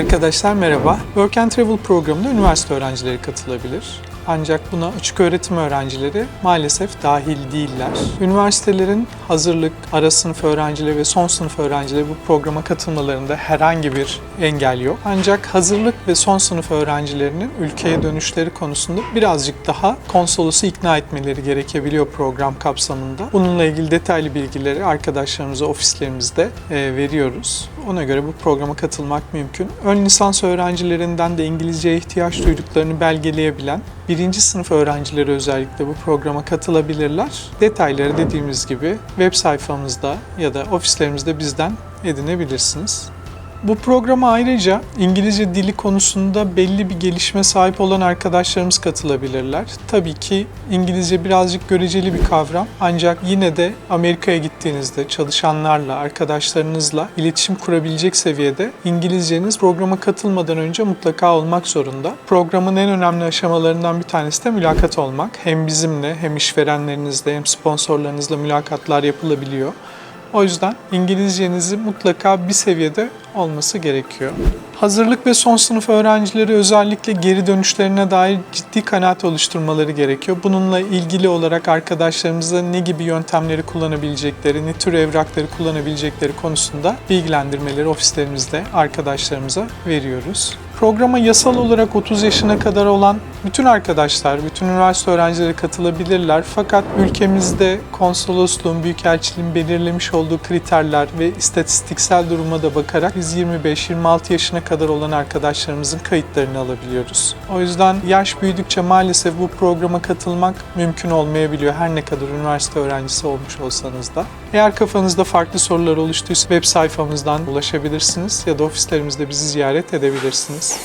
Arkadaşlar merhaba. Work and Travel programında üniversite öğrencileri katılabilir. Ancak buna açık öğretim öğrencileri maalesef dahil değiller. Üniversitelerin hazırlık, ara sınıf öğrencileri ve son sınıf öğrencileri bu programa katılmalarında herhangi bir engel yok. Ancak hazırlık ve son sınıf öğrencilerinin ülkeye dönüşleri konusunda birazcık daha konsolosu ikna etmeleri gerekebiliyor program kapsamında. Bununla ilgili detaylı bilgileri arkadaşlarımıza ofislerimizde e, veriyoruz. Ona göre bu programa katılmak mümkün. Ön lisans öğrencilerinden de İngilizceye ihtiyaç duyduklarını belgeleyebilen birinci sınıf öğrencileri özellikle bu programa katılabilirler. Detayları dediğimiz gibi web sayfamızda ya da ofislerimizde bizden edinebilirsiniz. Bu programa ayrıca İngilizce dili konusunda belli bir gelişme sahip olan arkadaşlarımız katılabilirler. Tabii ki İngilizce birazcık göreceli bir kavram ancak yine de Amerika'ya gittiğinizde çalışanlarla, arkadaşlarınızla iletişim kurabilecek seviyede İngilizceniz programa katılmadan önce mutlaka olmak zorunda. Programın en önemli aşamalarından bir tanesi de mülakat olmak. Hem bizimle hem işverenlerinizle hem sponsorlarınızla mülakatlar yapılabiliyor. O yüzden İngilizcenizi mutlaka bir seviyede olması gerekiyor. Hazırlık ve son sınıf öğrencileri özellikle geri dönüşlerine dair ciddi kanaat oluşturmaları gerekiyor. Bununla ilgili olarak arkadaşlarımıza ne gibi yöntemleri kullanabilecekleri, ne tür evrakları kullanabilecekleri konusunda bilgilendirmeleri ofislerimizde arkadaşlarımıza veriyoruz. Programa yasal olarak 30 yaşına kadar olan bütün arkadaşlar, bütün üniversite öğrencileri katılabilirler. Fakat ülkemizde konsolosluğun, büyükelçiliğin belirlemiş olduğu kriterler ve istatistiksel duruma da bakarak biz 25-26 yaşına kadar olan arkadaşlarımızın kayıtlarını alabiliyoruz. O yüzden yaş büyüdükçe maalesef bu programa katılmak mümkün olmayabiliyor her ne kadar üniversite öğrencisi olmuş olsanız da. Eğer kafanızda farklı sorular oluştuysa web sayfamızdan ulaşabilirsiniz ya da ofislerimizde bizi ziyaret edebilirsiniz.